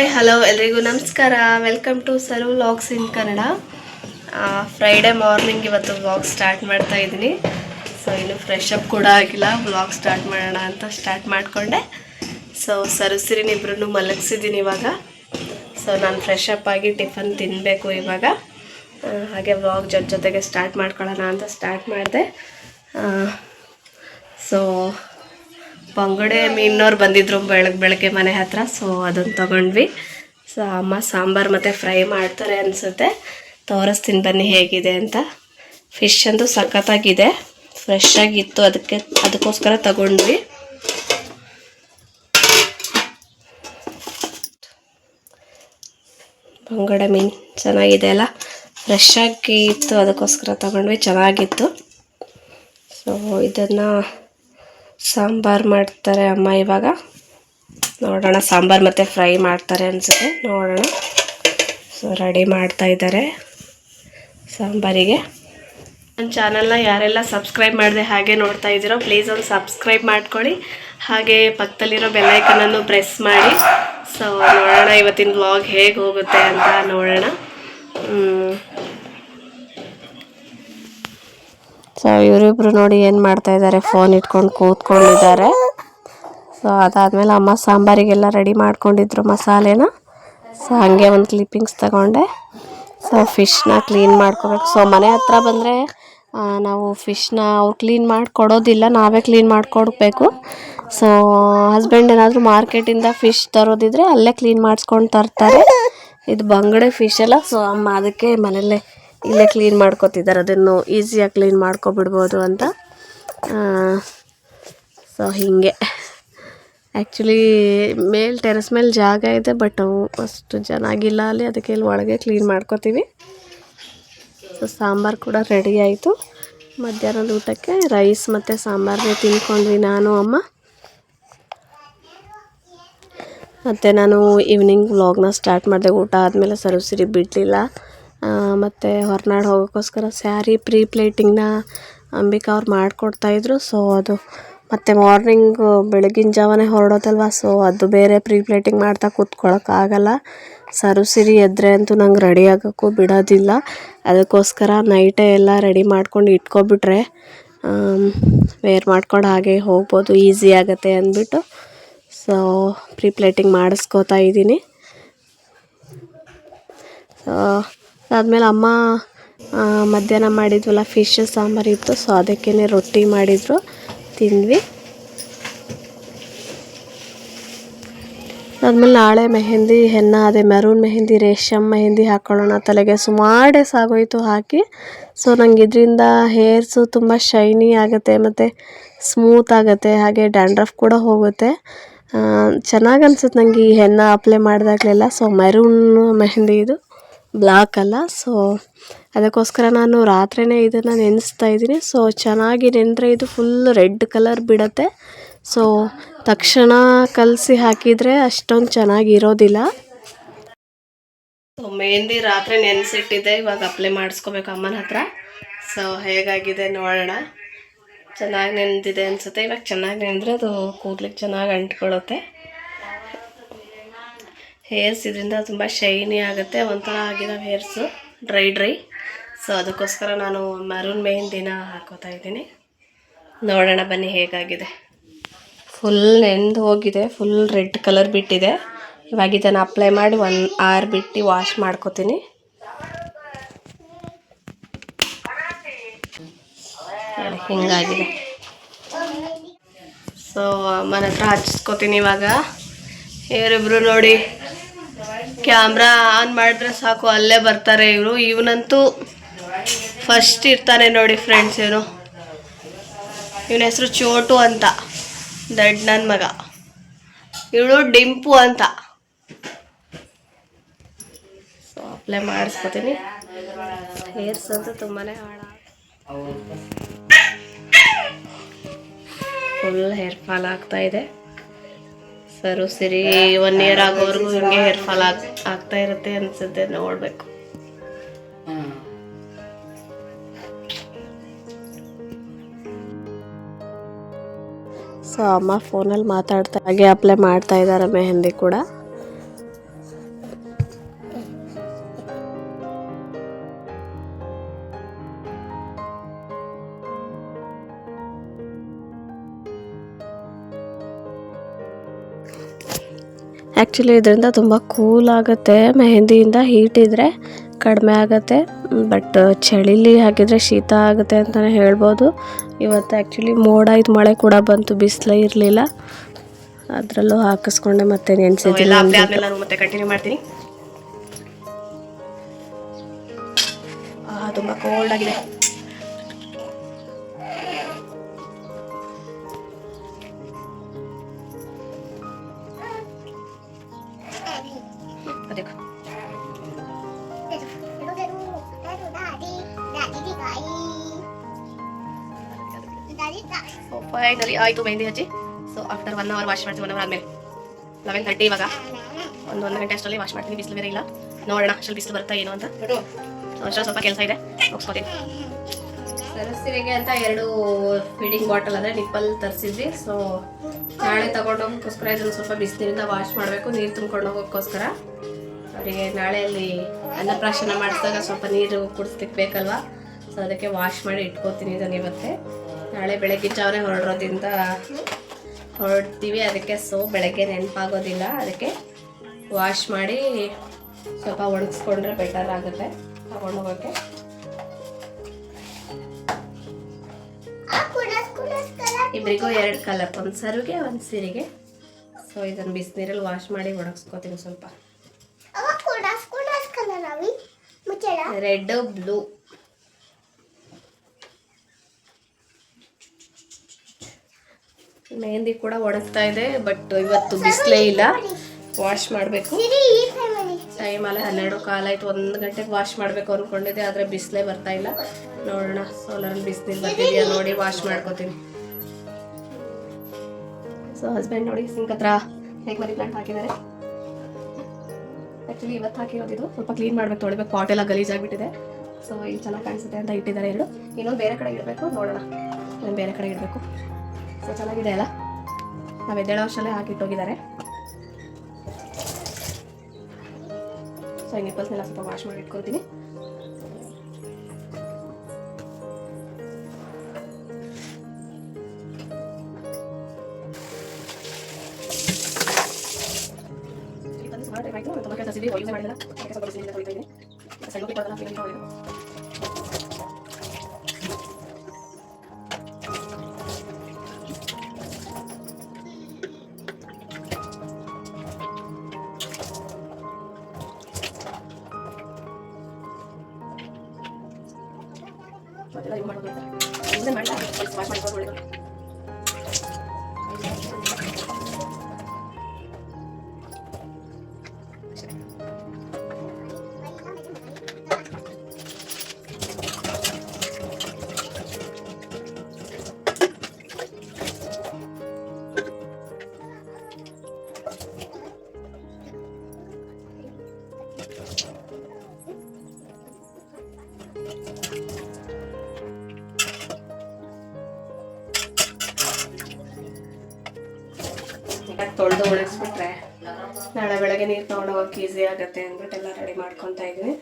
Hi, hello, ಎಲ್ರಿಗೂ ನಮಸ್ಕಾರ. Welcome to Saru vlogs in Kannada Friday morning ಇವತ್ತು vlog start ಮಾಡ್ತಾ ಇದ್ದೀನಿ. ಸೊ ಇನ್ನು ಫ್ರೆಶ್ ಅಪ್ ಕೂಡ ಆಗಿಲ್ಲ. ವ್ಲಾಗ್ ಸ್ಟಾರ್ಟ್ ಮಾಡೋಣ ಅಂತ ಸ್ಟಾರ್ಟ್ ಮಾಡಿಕೊಂಡೆ. ಸೊ ಸರಸಿರಿನಿಬ್ರು ಮಲಗಿಸಿದ್ದೀನಿ ಇವಾಗ. ಸೊ ನಾನು ಫ್ರೆಶ್ ಅಪ್ ಆಗಿ ಟಿಫನ್ ತಿನ್ನಬೇಕು ಇವಾಗ. ಹಾಗೆ ವ್ಲಾಗ್ ಜೊತೆ ಜೊತೆಗೆ ಸ್ಟಾರ್ಟ್ ಮಾಡ್ಕೊಳ್ಳೋಣ ಅಂತ ಸ್ಟಾರ್ಟ್ ಮಾಡಿದೆ. ಸೊ ಬಂಗುಡೆ ಮೀನವ್ರು ಬಂದಿದ್ರು ಬೆಳಗ್ಗೆ ಬೆಳಗ್ಗೆ ಮನೆ ಹತ್ರ ಸೊ ಅದನ್ನು ತಗೊಂಡ್ವಿ. ಸೊ ಅಮ್ಮ ಸಾಂಬಾರು ಮತ್ತು ಫ್ರೈ ಮಾಡ್ತಾರೆ ಅನಿಸುತ್ತೆ. ತೋರಿಸ್ತೀನಿ ಬನ್ನಿ ಹೇಗಿದೆ ಅಂತ. ಫಿಶ್ ಅಂತೂ ಸಖತ್ತಾಗಿದೆ. ಫ್ರೆಶ್ ಆಗಿತ್ತು, ಅದಕ್ಕೆ ಅದಕ್ಕೋಸ್ಕರ ತಗೊಂಡ್ವಿ. ಬಂಗಡೆ ಮೀನು ಚೆನ್ನಾಗಿದೆ ಅಲ್ಲ? ಫ್ರೆಶ್ ಆಗಿತ್ತು, ಅದಕ್ಕೋಸ್ಕರ ತಗೊಂಡ್ವಿ, ಚೆನ್ನಾಗಿತ್ತು. ಸೊ ಇದನ್ನು ಸಾಂಬಾರು ಮಾಡ್ತಾರೆ ಅಮ್ಮ ಇವಾಗ. ನೋಡೋಣ, ಸಾಂಬಾರು ಮತ್ತು ಫ್ರೈ ಮಾಡ್ತಾರೆ ಅನಿಸುತ್ತೆ. ನೋಡೋಣ. ಸೊ ರೆಡಿ ಮಾಡ್ತಾ ಇದ್ದಾರೆ ಸಾಂಬಾರಿಗೆ. ನನ್ನ ಚಾನಲ್ನ ಯಾರೆಲ್ಲ ಸಬ್ಸ್ಕ್ರೈಬ್ ಮಾಡಿದೆ ಹಾಗೆ ನೋಡ್ತಾ ಇದ್ದೀರೋ ಪ್ಲೀಸ್ ಒಂದು ಸಬ್ಸ್ಕ್ರೈಬ್ ಮಾಡ್ಕೊಳ್ಳಿ. ಹಾಗೆ ಪಕ್ಕದಲ್ಲಿರೋ ಬೆಲ್ಲೈಕನನ್ನು ಪ್ರೆಸ್ ಮಾಡಿ. ಸೊ ನೋಡೋಣ ಇವತ್ತಿನ ವ್ಲಾಗ್ ಹೇಗೆ ಹೋಗುತ್ತೆ ಅಂತ ನೋಡೋಣ. ಸೊ ಇವರಿಬ್ರು ನೋಡಿ ಏನು ಮಾಡ್ತಾ ಇದ್ದಾರೆ ಫೋನ್ ಇಟ್ಕೊಂಡು ಕೂತ್ಕೊಂಡಿದ್ದಾರೆ. ಸೊ ಅದಾದಮೇಲೆ ಅಮ್ಮ ಸಾಂಬಾರಿಗೆಲ್ಲ ರೆಡಿ ಮಾಡ್ಕೊಂಡಿದ್ರು ಮಸಾಲೆನ. ಸೊ ಹಾಗೆ ಒಂದು ಕ್ಲಿಪ್ಪಿಂಗ್ಸ್ ತಗೊಂಡೆ. ಸೊ ಫಿಶ್ನ ಕ್ಲೀನ್ ಮಾಡ್ಕೋಬೇಕು. ಸೊ ಮನೆ ಹತ್ರ ಬಂದರೆ ನಾವು ಫಿಶ್ನ ಅವ್ರು ಕ್ಲೀನ್ ಮಾಡಿ ಕೊಡೋದಿಲ್ಲ ನಾವೇ ಕ್ಲೀನ್ ಮಾಡ್ಕೊಡ್ಬೇಕು. ಸೊ ಹಸ್ಬೆಂಡ್ ಏನಾದರೂ ಮಾರ್ಕೆಟಿಂದ ಫಿಶ್ ತರೋದಿದ್ರೆ ಅಲ್ಲೇ ಕ್ಲೀನ್ ಮಾಡಿಸ್ಕೊಂಡು ತರ್ತಾರೆ. ಇದು ಬಂಗಡೆ ಫಿಶ್ ಎಲ್ಲ ಸೊ ಅಮ್ಮ ಅದಕ್ಕೆ ಮನೆಯಲ್ಲೇ ಇಲ್ಲೇ ಕ್ಲೀನ್ ಮಾಡ್ಕೋತಿದ್ದಾರೆ ಅದನ್ನು ಈಸಿಯಾಗಿ ಕ್ಲೀನ್ ಮಾಡ್ಕೊಬಿಡ್ಬೋದು ಅಂತ. ಸೊ ಹೀಗೆ. ಆ್ಯಕ್ಚುಲಿ ಮೇಲೆ ಟೆರೆಸ್ ಮೇಲೆ ಜಾಗ ಇದೆ ಬಟ್ ಅಷ್ಟು ಚೆನ್ನಾಗಿಲ್ಲ ಅಲ್ಲಿ. ಅದಕ್ಕೆ ಇಲ್ಲಿ ಒಳಗೆ ಕ್ಲೀನ್ ಮಾಡ್ಕೋತೀವಿ. ಸೊ ಸಾಂಬಾರು ಕೂಡ ರೆಡಿ ಆಯಿತು. ಮಧ್ಯಾಹ್ನದ ಊಟಕ್ಕೆ ರೈಸ್ ಮತ್ತು ಸಾಂಬಾರನ್ನೇ ತಿನ್ಕೊಂಡ್ವಿ ನಾನು, ಅಮ್ಮ. ಮತ್ತು ನಾನು ಈವ್ನಿಂಗ್ ವ್ಲಾಗ್ನ ಸ್ಟಾರ್ಟ್ ಮಾಡಿದೆ. ಊಟ ಆದಮೇಲೆ ಸರಸಿರಿ ಬಿಡಲಿಲ್ಲ. ಮತ್ತು ಹೊರನಾಡು ಹೋಗೋಕ್ಕೋಸ್ಕರ ಸ್ಯಾರಿ ಪ್ರೀ ಪ್ಲೇಟಿಂಗ್ನ ಅಂಬಿಕಾ ಅವ್ರು ಮಾಡಿಕೊಡ್ತಾಯಿದ್ರು ಸೊ ಅದು ಮತ್ತು ಮಾರ್ನಿಂಗ್ ಬೆಳಗಿನ ಜಾವನೇ ಹೊರಡೋದಲ್ವ? ಸೊ ಅದು ಬೇರೆ ಪ್ರೀ ಪ್ಲೇಟಿಂಗ್ ಮಾಡ್ತಾ ಕೂತ್ಕೊಳ್ಳೋಕ್ಕಾಗಲ್ಲ ಸರುಸಿರಿ ಎದ್ರೆ ಅಂತೂ ನಂಗೆ ರೆಡಿ ಆಗೋಕ್ಕೂ ಬಿಡೋದಿಲ್ಲ. ಅದಕ್ಕೋಸ್ಕರ ನೈಟೇ ಎಲ್ಲ ರೆಡಿ ಮಾಡ್ಕೊಂಡು ಇಟ್ಕೊಬಿಟ್ರೆ ವೇರ್ ಮಾಡ್ಕೊಂಡು ಹಾಗೆ ಹೋಗ್ಬೋದು. ಈಸಿ ಆಗುತ್ತೆ ಅಂದ್ಬಿಟ್ಟು. ಸೊ ಪ್ರೀ ಪ್ಲೇಟಿಂಗ್ ಮಾಡಿಸ್ಕೋತಾ ಇದ್ದೀನಿ. ಸೊ ಅದಾದಮೇಲೆ ಅಮ್ಮ ಮಧ್ಯಾಹ್ನ ಮಾಡಿದ್ವಲ್ಲ ಫಿಶ್ ಸಾಂಬಾರು ಇತ್ತು. ಸೊ ಅದಕ್ಕೇ ರೊಟ್ಟಿ ಮಾಡಿದರು. ತಿಂದ್ವಿ. ಅದಾದ್ಮೇಲೆ ನಾಳೆ ಮೆಹೆಂದಿ ಹೆನ್ನ ಅದೇ ಮೆರೂನ್ ಮೆಹಂದಿ, ರೇಷಮ್ ಮೆಹೆಂದಿ ಹಾಕ್ಕೊಳ್ಳೋಣ ತಲೆಗೆ ಸುಮಾರು ಡೇಸ್ ಆಗೋಯ್ತು ಹಾಕಿ. ಸೊ ನಂಗೆ ಇದರಿಂದ ಹೇರ್ಸು ತುಂಬ ಶೈನಿ ಆಗುತ್ತೆ ಮತ್ತು ಸ್ಮೂತ್ ಆಗುತ್ತೆ. ಹಾಗೆ ಡ್ಯಾಂಡ್ರಫ್ ಕೂಡ ಹೋಗುತ್ತೆ. ಚೆನ್ನಾಗಿ ಅನ್ಸುತ್ತೆ ನನಗೆ ಈ ಹೆನ್ನ ಅಪ್ಲೈ ಮಾಡಿದಾಗಲೆಲ್ಲ. ಸೊ ಮೆರೂನ್ ಮೆಹಂದಿ ಇದು. ಬ್ಲಾಕ್ ಅಲ್ಲ. ಸೊ ಅದಕ್ಕೋಸ್ಕರ ನಾನು ರಾತ್ರಿನೇ ಇದನ್ನು ನೆನೆಸ್ತಾ ಇದ್ದೀನಿ. ಸೊ ಚೆನ್ನಾಗಿ ನೆನೆದ್ರೆ ಇದು ಫುಲ್ ರೆಡ್ ಕಲರ್ ಬಿಡತ್ತೆ. ಸೊ ತಕ್ಷಣ ಕಲಸಿ ಹಾಕಿದರೆ ಅಷ್ಟೊಂದು ಚೆನ್ನಾಗಿರೋದಿಲ್ಲ ಸೊ ಮೆಹಂದಿ ರಾತ್ರಿ ನೆನೆಸಿಟ್ಟಿದ್ದೆ. ಇವಾಗ ಅಪ್ಲೈ ಮಾಡಿಸ್ಕೋಬೇಕು ಅಮ್ಮನ ಹತ್ರ. ಸೊ ಹೇಗಾಗಿದೆ ನೋಡೋಣ. ಚೆನ್ನಾಗಿ ನೆನೆದಿದೆ ಅನಿಸುತ್ತೆ. ಇವಾಗ ಚೆನ್ನಾಗಿ ನೆನೆದ್ರೆ ಅದು ಕೂದಲಿಕ್ಕೆ ಚೆನ್ನಾಗಿ ಅಂಟ್ಕೊಳ್ಳುತ್ತೆ ಹೇರ್ಸ್ ಇದರಿಂದ ತುಂಬ ಶೈನಿ ಆಗುತ್ತೆ, ಒಂಥರ ಆಗಿರೋ ಹೇರ್ಸು ಡ್ರೈ ಡ್ರೈ ಸೊ ಅದಕ್ಕೋಸ್ಕರ ನಾನು ಮರೂನ್ ದಿನ ಹಾಕೋತಾ ಇದ್ದೀನಿ. ನೋಡೋಣ ಬನ್ನಿ ಹೇಗಾಗಿದೆ. ಫುಲ್ ನೆಂದು ಹೋಗಿದೆ ಫುಲ್ ರೆಡ್ ಕಲರ್ ಬಿಟ್ಟಿದೆ. ಇವಾಗ ಇದನ್ನು ಅಪ್ಲೈ ಮಾಡಿ ಒನ್ ಆರ್ ಬಿಟ್ಟು ವಾಶ್ ಮಾಡ್ಕೋತೀನಿ. ಹಿಂಗಾಗಿದೆ. ಸೊ ಮನೆ ಹತ್ರ ಹಚ್ಕೋತೀನಿ ಇವಾಗ. ಇವರಿಬ್ರು ನೋಡಿ. ಕ್ಯಾಮ್ರಾ ಆನ್ ಮಾಡಿದ್ರೆ ಸಾಕು, ಅಲ್ಲೇ ಬರ್ತಾರೆ ಇವರು. ಇವನಂತೂ ಫಸ್ಟ್ ಇರ್ತಾನೆ ನೋಡಿ ಫ್ರೆಂಡ್ಸ್ ಇವನು. ಇವನ ಹೆಸರು ಚೋಟು ಅಂತ ದಡ್ ನನ್ನ ಮಗ. ಇವಳು ಡಿಂಪು ಅಂತ. So apply ಮಾಡಿಸ್ಕೊತೀನಿ. ಹೇರ್ಸ್ ಅಂತೂ ತುಂಬಾ ಹಾಳ ಫುಲ್ ಹೇರ್ ಫಾಲ್ ಆಗ್ತಾ ಇದೆ. ಸರು ಸಿರಿ ಒನ್ ಇಯರ್ ಆಗೋವರೆಗೂ ಹಿಂಗೆ ಹೇರ್ ಫಾಲ್ ಆಗ್ ಆಗ್ತಾ ಇರುತ್ತೆ ಅನ್ಸುತ್ತೆ ನೋಡ್ಬೇಕು. ಸೊ ಅಮ್ಮ ಫೋನಲ್ಲಿ ಮಾತಾಡ್ತಾ ಹಾಗೆ ಅಪ್ಲೈ ಮಾಡ್ತಾ ಇದ್ದಾರೆ ಮೆಹಂದಿ ಕೂಡ? ಆ್ಯಕ್ಚುಲಿ ಇದರಿಂದ ತುಂಬ ಕೂಲ್ ಆಗುತ್ತೆ. ಮೆಹಂದಿಯಿಂದ ಹೀಟ್ ಇದ್ದರೆ ಕಡಿಮೆ ಆಗುತ್ತೆ. ಬಟ್ ಚಳಿಲಿ ಹಾಕಿದರೆ ಶೀತ ಆಗುತ್ತೆ ಅಂತಲೇ ಹೇಳ್ಬೋದು. ಇವತ್ತು ಆ್ಯಕ್ಚುಲಿ ಮೋಡ ಇದು ಮಳೆ ಕೂಡ ಬಂತು ಬಿಸಿಲೇ ಇರಲಿಲ್ಲ. ಅದರಲ್ಲೂ ಹಾಕಿಸ್ಕೊಂಡೆ ಮತ್ತೆ ನೆನೆಸಿದ್ದೀನಿ ನಾನು ಮತ್ತೆ ಕಂಟಿನ್ಯೂ ಮಾಡ್ತೀನಿ. ಆ, ತುಂಬಾ ಕೋಲ್ಡ್ ಆಗಿದೆ. ಅದೇ ಫೈನಲಿ ಆಯ್ತು ಮೆಹಂದಿ ಹಚ್ಚಿ so after one hour wash ಮಾಡ್ತೀನಿ ಒನ್ ಅವರ್ ಆದ್ಮೇಲೆ. ಲೆವೆನ್ ತರ್ಟಿ ಇವಾಗ. ಒಂದು ಒಂದು ಗಂಟೆ ಅಷ್ಟರಲ್ಲಿ ವಾಶ್ ಮಾಡ್ತೀನಿ ಬಿಸಿಲು ಬೇರೆ ಇಲ್ಲ. ನೋಡೋಣ ಅಷ್ಟಲ್ಲಿ ಬಿಸಿಲು ಬರುತ್ತಾ ಏನು ಅಂತ. ಸೊ ಅಷ್ಟರಲ್ಲಿ ಸ್ವಲ್ಪ ಕೆಲಸ ಇದೆ ಮುಗಿಸ್ಕೋತೀನಿ. ಸರಸ್ಸಿಗೆ ಅಂತ ಎರಡು ಫೀಡಿಂಗ್ ಬಾಟಲ್ ಅಂದರೆ ನಿಪ್ಪಲ್ ತರಿಸಿದ್ವಿ. ಸೊ ನಾಳೆ ತಗೊಂಡು ಹೋಗೋಕ್ಕೋಸ್ಕರ ಇದನ್ನು ಸ್ವಲ್ಪ ಬಿಸಿನೀರಿಂದ ವಾಶ್ ಮಾಡಬೇಕು ನೀರು ತುಂಬ್ಕೊಂಡು ಹೋಗೋಕ್ಕೋಸ್ಕರ ಅವರಿಗೆ ನಾಳೆ ಅಲ್ಲಿ ಅನ್ನಪ್ರಾಶನ ಮಾಡಿದಾಗ ಸ್ವಲ್ಪ ನೀರು ಕುಡಿಸ್ಲಿಕ್ಕೆ ಬೇಕಲ್ವ? ಸೊ ಅದಕ್ಕೆ ವಾಶ್ ಮಾಡಿ ಇಟ್ಕೋತೀನಿ ಇದನ್ನು ಇವತ್ತೇ. ನಾಳೆ ಬೆಳಗ್ಗೆ ಜಾವನೆ ಹೊರಡೋದ್ರಿಂದ ಹೊರಡ್ತೀವಿ. ಅದಕ್ಕೆ ಸೊ ಬೆಳಗ್ಗೆ ನೆನಪಾಗೋದಿಲ್ಲ. ಅದಕ್ಕೆ ವಾಶ್ ಮಾಡಿ ಸ್ವಲ್ಪ ಒಣಗಿಸ್ಕೊಂಡ್ರೆ ಬೆಟರ್ ಆಗುತ್ತೆ. ತಗೊಂಡೋಗೋಕ್ಕೆ ಇಬ್ಬರಿಗೂ ಎರಡು ಕಲರ್ ಒಂದು ಸರಿಗೆ, ಒಂದು ಸೀರೆಗೆ. ಸೊ ಇದನ್ನು ಬಿಸಿನೀರಲ್ಲಿ ವಾಶ್ ಮಾಡಿ ಒಣಗಿಸ್ಕೋತೀನಿ ಸ್ವಲ್ಪ. Red, blue. ಮೆಹಂದಿ ಕೂಡ ಒಣಗ್ತಾ ಇದೆ, ಬಟ್ ಇವತ್ತು ಬಿಸಿಲೇ ಇಲ್ಲ. ವಾಶ್ ಮಾಡಬೇಕು. ಟೈಮ್ ಅಲ್ಲ ಹನ್ನೆರಡು ಕಾಲ ಆಯ್ತು, ಒಂದು ಗಂಟೆಗೆ ವಾಶ್ ಮಾಡಬೇಕು ಅಂದ್ಕೊಂಡಿದ್ದೆ ಆದರೆ ಬಿಸಿಲೇ ಬರ್ತಾ ಇಲ್ಲ. ನೋಡೋಣ ಸೋಲರಲ್ಲಿ ಬಿಸಿನೀರು ಬರ್ತಿದೆಯಾ ನೋಡಿ ವಾಶ್ ಮಾಡ್ಕೋತೀನಿ. ಸೊ ಹಸ್ಬೆಂಡ್ ನೋಡಿ ಸಿಂಕ್ ಹತ್ರ ಹೇಗೆ ಮರಿ ಪ್ಲಾಂಟ್ ಹಾಕಿದ್ದಾರೆ? ಆ್ಯಕ್ಚುಲಿ ಇವತ್ತು ಹಾಕಿರೋದು ಸ್ವಲ್ಪ ಕ್ಲೀನ್ ಮಾಡ್ಬೇಕು, ತೊಳಿಬೇಕು. ಪಾಟ್ ಎಲ್ಲ ಗಲೀಜಾಗಿಬಿಟ್ಟಿದೆ ಸೊ ಇಲ್ಲಿ ಚೆನ್ನಾಗಿ ಕಾಣಿಸುತ್ತೆ ಅಂತ ಇಟ್ಟಿದ್ದಾರೆ ಎರಡು. ಇನ್ನೊಂದು ಬೇರೆ ಕಡೆ ಇಡಬೇಕು. ನೋಡೋಣ. ಇನ್ನೊಂದು ಬೇರೆ ಕಡೆ ಇಡಬೇಕು. ಸೊ ಚೆನ್ನಾಗಿದೆ ಅಲ್ಲ? ನಾವು ಎದ್ದೇಳೋ ವರ್ಷಲ್ಲೇ ಹಾಕಿಟ್ಟೋಗಿದ್ದಾರೆ ಸೊ ಈ ನಿಪ್ಪಲ್ಸ್ನೆಲ್ಲ ಸ್ವಲ್ಪ ವಾಶ್ ಮಾಡಿ ಇಟ್ಕೊತೀನಿ ಕೆಲಸ ಸಿಡಿ ಯೂಸ್ ಮಾಡಿಲ್ಲ ಅದಕ್ಕೆ ಸ್ವಲ್ಪ ಬಿಸಿಲಿಂದ ತೊಳಿತಾ ಇದ್ದೀನಿ ಸಣ್ಣ ಬಿಟ್ಟೋದಲ್ಲ ಫೀಲಿಂಗ್ ತೊಳೆಯೋದು ಮತ್ತೆಲ್ಲ ಇದು ಮಾಡೋದು ಇದನ್ನೇ ಮಾಡಲ್ಲ ಸ್ವಲ್ಪ ವಾಶ್ ಮಾಡ್ಕೊಂಡು ಒಳ್ಳೆಯದು ನೀಟಾಗಿ ನಾಳೆ ಬೆಳಗ್ಗೆ ನೀರು ತೊಗೊಂಡು ಹೋಗೋಕೆ ಈಸಿ ಆಗುತ್ತೆ ಅಂದ್ಬಿಟ್ಟು ಎಲ್ಲ ರೆಡಿ ಮಾಡ್ಕೊತಾ ಇದ್ದೀನಿ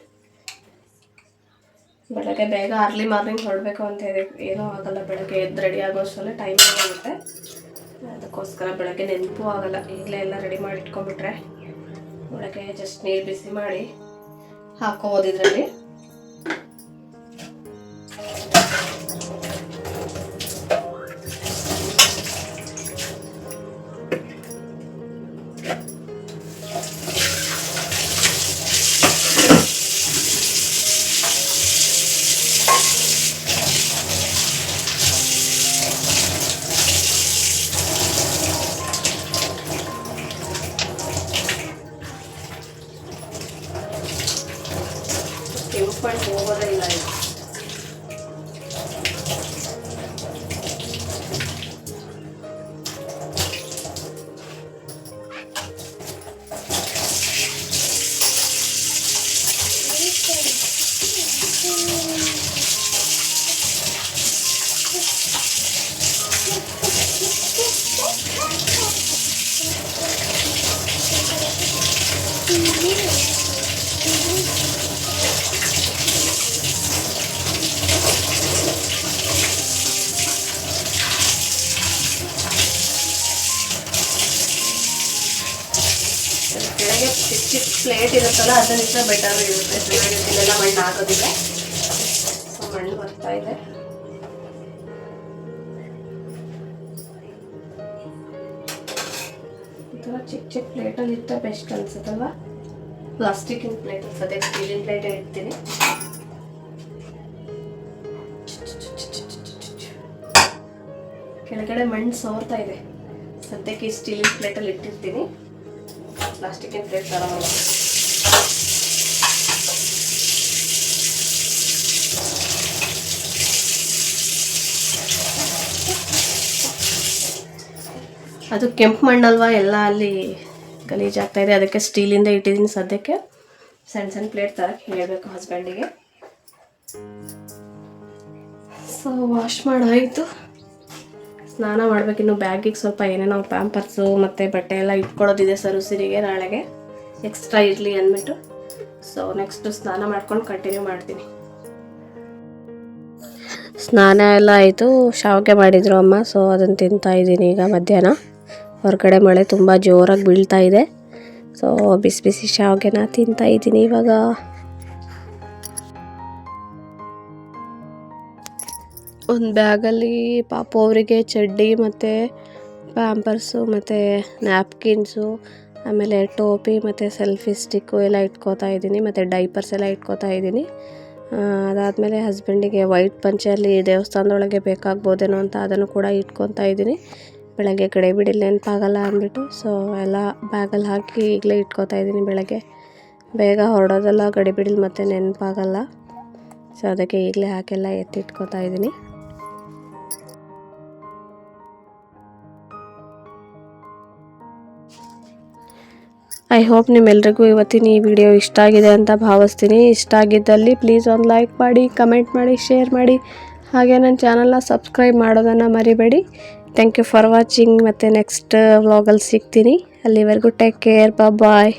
ಬೆಳಗ್ಗೆ ಬೇಗ ಅರ್ಲಿ ಮಾರ್ನಿಂಗ್ ಹೊರಡಬೇಕು ಅಂತ ಇದೆ. ಏನೂ ಆಗಲ್ಲ, ಬೆಳಗ್ಗೆ ಎದ್ದು ರೆಡಿ ಆಗೋಷ್ಟರಲ್ಲೇ ಟೈಮ್ ಆಗುತ್ತೆ. ಅದಕ್ಕೋಸ್ಕರ ಬೆಳಗ್ಗೆ ನೆನಪು ಆಗಲ್ಲ. ಈಗಲೇ ಎಲ್ಲ ರೆಡಿ ಮಾಡಿ ಇಟ್ಕೊಂಡ್ಬಿಟ್ರೆ, ಬೆಳಗ್ಗೆ ಜಸ್ಟ್ ನೀರು ಬಿಸಿ ಮಾಡಿ ಹಾಕೋಬೋದು ಇದರಲ್ಲಿ. experts over the. Thank you. Plate ಇರುತ್ತಲ್ಲ ಅದರಿಂದ ಬೆಟರ್ ಇರುತ್ತೆ. ಇಲ್ಲೆಲ್ಲ ಮಣ್ಣು ಹಾಕೋದಿಲ್ಲ ಸೊ ಮಣ್ಣು ಬರ್ತಾ ಇದೆ. ಚಿಕ್ಕ ಚಿಕ್ಕ ಪ್ಲೇಟಲ್ಲಿ ಇಟ್ಟ ಬೆಸ್ಟ್ ಅನ್ಸುತ್ತಲ್ವಾ? ಪ್ಲಾಸ್ಟಿಕ್ಕಿನ ಪ್ಲೇಟ್ ಅನ್ಸುತ್ತೆ. ಸ್ಟೀಲಿನ ಪ್ಲೇಟೇ ಇಡ್ತೀನಿ. ಕೆಳಗಡೆ ಮಣ್ಣು ಸೋರ್ತಾ ಇದೆ. ಸದ್ಯಕ್ಕೆ ಸ್ಟೀಲಿನ ಪ್ಲೇಟಲ್ಲಿ ಇಟ್ಟಿರ್ತೀನಿ. ಪ್ಲಾಸ್ಟಿಕ್ಕಿನ ಪ್ಲೇಟ್ ತರಲ್ಲ ಅದು ಕೆಂಪು ಮಣ್ಣಲ್ವಾ? ಎಲ್ಲ ಅಲ್ಲಿ ಗಲೀಜಾಗ್ತಾ ಇದೆ. ಅದಕ್ಕೆ ಸ್ಟೀಲಿಂದ ಇಟ್ಟಿದ್ದೀನಿ ಸದ್ಯಕ್ಕೆ. ಸಣ್ಣ ಸಣ್ಣ ಪ್ಲೇಟ್ ತರಕ್ಕೆ ಹೇಳಬೇಕು ಹಸ್ಬೆಂಡಿಗೆ ಸೊ ವಾಶ್ ಮಾಡಾಯಿತು. ಸ್ನಾನ ಮಾಡ್ಬೇಕು. ಇನ್ನು ಬ್ಯಾಗಿಗೆ ಸ್ವಲ್ಪ ಏನೇನೋ ಪ್ಯಾಂಪರ್ಸು ಮತ್ತು ಬಟ್ಟೆ ಎಲ್ಲ ಇಟ್ಕೊಳ್ಳೋದಿದೆ ಸರ್ ಉಸಿರಿಗೆ ನಾಳೆಗೆ. ಎಕ್ಸ್ಟ್ರಾ ಇರಲಿ ಅಂದ್ಬಿಟ್ಟು. ಸೊ ನೆಕ್ಸ್ಟ್ ಸ್ನಾನ ಮಾಡ್ಕೊಂಡು ಕಂಟಿನ್ಯೂ ಮಾಡ್ತೀನಿ. ಸ್ನಾನ ಎಲ್ಲ ಆಯಿತು. ಶಾವಿಗೆ ಮಾಡಿದ್ರು ಅಮ್ಮ. ಸೊ ಅದನ್ನು ತಿಂತಾ ಇದ್ದೀನಿ ಈಗ ಮಧ್ಯಾಹ್ನ. ಹೊರಗಡೆ ಮಳೆ ತುಂಬ ಜೋರಾಗಿ ಬೀಳ್ತಾ ಇದೆ. ಸೊ ಬಿಸಿ ಬಿಸಿ ಶಾವಿಗೆನ ತಿಂತಾ ಇದ್ದೀನಿ ಇವಾಗ. ಒಂದು ಬ್ಯಾಗಲ್ಲಿ ಪಾಪ ಅವರಿಗೆ ಚಡ್ಡಿ ಮತ್ತು ಪ್ಯಾಂಪರ್ಸು ಮತ್ತು ನ್ಯಾಪ್ಕಿನ್ಸು ಆಮೇಲೆ ಟೋಪಿ, ಮತ್ತು ಸೆಲ್ಫಿ ಸ್ಟಿಕ್ಕು ಎಲ್ಲ ಇಟ್ಕೋತಾ ಇದ್ದೀನಿ, ಮತ್ತು ಡೈಪರ್ಸ್ ಎಲ್ಲ ಇಟ್ಕೋತಾ ಇದ್ದೀನಿ. ಅದಾದಮೇಲೆ ಹಸ್ಬೆಂಡಿಗೆ ವೈಟ್ ಪಂಚಲ್ಲಿ ದೇವಸ್ಥಾನದೊಳಗೆ ಬೇಕಾಗ್ಬೋದೇನೋ ಅಂತ ಅದನ್ನು ಕೂಡ ಇಟ್ಕೊತಾ ಇದ್ದೀನಿ. ಬೆಳಗ್ಗೆ ಕಡೆ ಬಿಡಿಲ್ಲ ನೆನಪಾಗಲ್ಲ ಅಂದ್ಬಿಟ್ಟು ಸೊ ಎಲ್ಲ ಬ್ಯಾಗಲ್ಲಿ ಹಾಕಿ ಈಗಲೇ ಇಟ್ಕೋತಾ ಇದ್ದೀನಿ ಬೆಳಗ್ಗೆ. ಬೇಗ ಹೊರಡೋದೆಲ್ಲ ಗಡಿಬಿಡಿಲ್ ಮತ್ತೆ ನೆನಪಾಗಲ್ಲ. ಸೊ ಅದಕ್ಕೆ ಈಗಲೇ ಹಾಕೆಲ್ಲ ಎತ್ತಿಟ್ಕೋತಾ ಇದ್ದೀನಿ. ಐ ಹೋಪ್ ನಿಮ್ಮೆಲ್ರಿಗೂ ಇವತ್ತಿನ ಈ ವಿಡಿಯೋ ಇಷ್ಟ ಆಗಿದೆ ಅಂತ ಭಾವಿಸ್ತೀನಿ. ಇಷ್ಟ ಆಗಿದ್ದಲ್ಲಿ ಪ್ಲೀಸ್ ಒಂದು ಲೈಕ್ ಮಾಡಿ ಕಮೆಂಟ್ ಮಾಡಿ ಶೇರ್ ಮಾಡಿ. ಹಾಗೆ ನನ್ನ ಚಾನಲ್ನ ಸಬ್ಸ್ಕ್ರೈಬ್ ಮಾಡೋದನ್ನು ಮರಿಬೇಡಿ. ಥ್ಯಾಂಕ್ ಯು ಫಾರ್ ವಾಚಿಂಗ್ ಮತ್ತು ನೆಕ್ಸ್ಟ್ ವ್ಲಾಗಲ್ಲಿ ಸಿಗ್ತೀನಿ. ಅಲ್ಲಿವರೆಗೂ ಟೇಕ್ ಕೇರ್ ಬಾಯ್